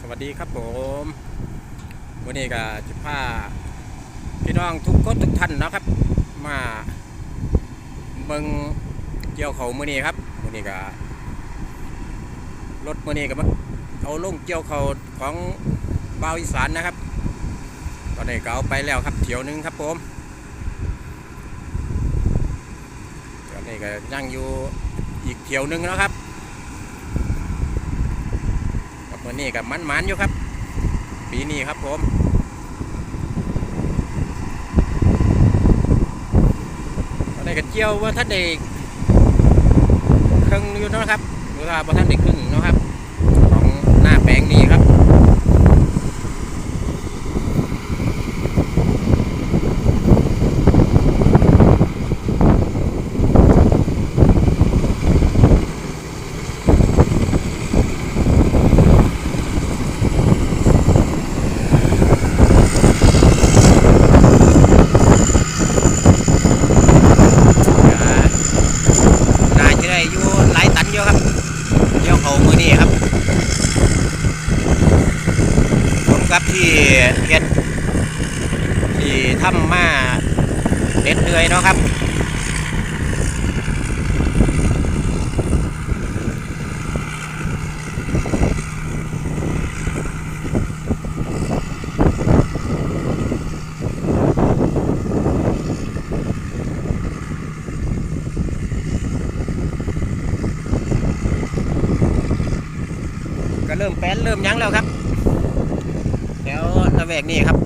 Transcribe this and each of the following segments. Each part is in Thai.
สวัสดีครับผมวันนี้ก็จะพาพี่น้องทุกคนทุกท่านนะครับ มาเมืองเกี่ยวเขามือนี้ครับมือนี้ก็รถมือนี้ก็มาเอาลงเกี่ยวเขาของบาวอีสานนะครับ ตอนนี้ก็เอาไปแล้วครับเที่ยวหนึงครับผมตอนนี้ก็ยังอยู่อีกเที่ยวหนึงแล้วครับ กับมือ นี้กับมันมันๆอยู่ครับ ปีนี้ครับผมตอนนี้ก็เจียวว่าท่านเด็กครึ่งอยู่นะครับหรือว่าท่านเด็กครึ่งนะครับ ของหน้าแปลงนี้ครับ น่าจะได้อยู่หลายตันอยู่ครับเดี๋ยวเขามือนี้ครับผม กับที่เฮ็ดที่ทำมาเด็ดเหนื่อยเนาะครับก็เริ่มแป้นเริ่มยั้งแล้วครับ แล้วระแวกนี้ครับ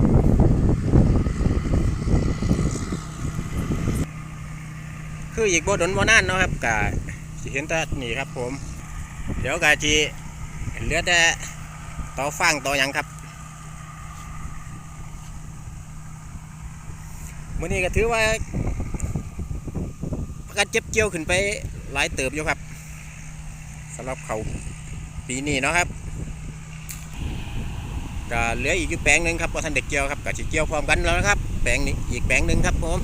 คืออีกบ่ดนบ่นานเนาะครับกะสิเห็นแต่นี่ครับผม เดี๋ยวกะจีเหลือแต่ต่อฟางต่อยังครับมื้อนี้ก็ถือว่าประกันเจ็บเจียวขึ้นไปหลายเติบอยู่ครับสำหรับเขาปีนี้เนาะครับ ก็เหลืออีกยูแปลงหนึ่งครับว่าท่านเด็กเกี่ยวครับกับสิเกี่ยวพร้อมกันแล้วนะครับแปลงนี้อีกแปลงหนึ่งครับผม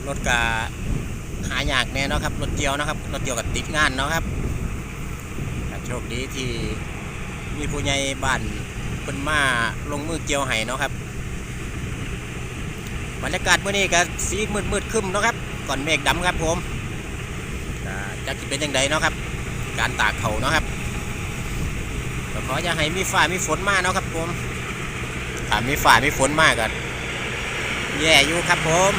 ร ถกะหายากแน่เนาะครับรถเกี่ยวนะครับรถเกี่ยวกับติดงานเนาะครับโชคดีที่มีผู้ใหญ่บ้านเพิ่นมาลงมือเกี่ยวให้เนาะครับบรรยากาศมื้อนี้ก็สีมืดมืดคึ้มเนาะครับ ก่อนเมฆดำครับผมก็จะเป็นยังไงเนาะครับ การตากเขาเนาะครับก็ขออย่าให้มีฟ้ามีฝนมาเนาะครับผมถ้ามีฟ้ามีฝนมากก็แย่อยู่ครับผม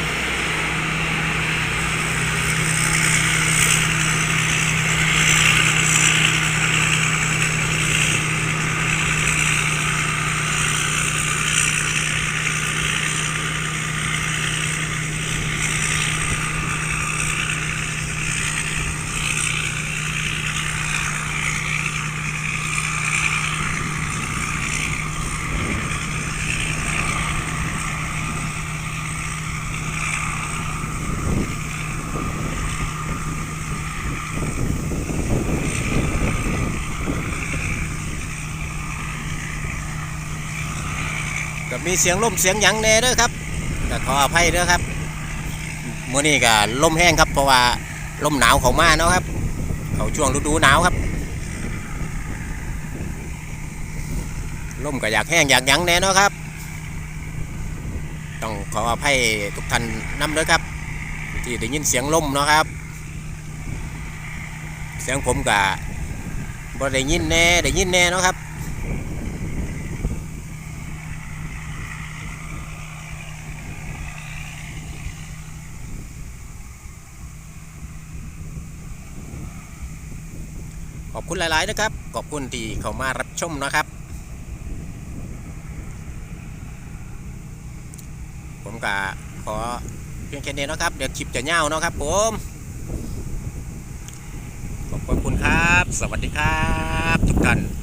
ก็มีเสียงลมเสียงหยังแน่เด้อครับก็ขออภัยเด้อครับเมื้อนี้ก็ลมแห้งครับเพราะว่าลมหนาวเขามาเนาะครับ เขาช่วงฤดูหนาวครับลมก็อยากแห้งอยากหยังแน่เนาะครับ ต้องขออภัยทุกท่านนำเด้อครับ ที่ได้ยินเสียงลมเนาะครับ เสียงผมก็บ่ได้ยินแน่ได้ยินแน่เนาะครับ ขอบคุณหลายๆนะครับ ขอบคุณที่เข้ามารับชมนะครับ ผมก็ขอเพียงแค่นี้นะครับ เดี๋ยวคลิปจะเน่าเนาะครับผม ขอบคุณครับบสวัสดีครับ ทุกท่าน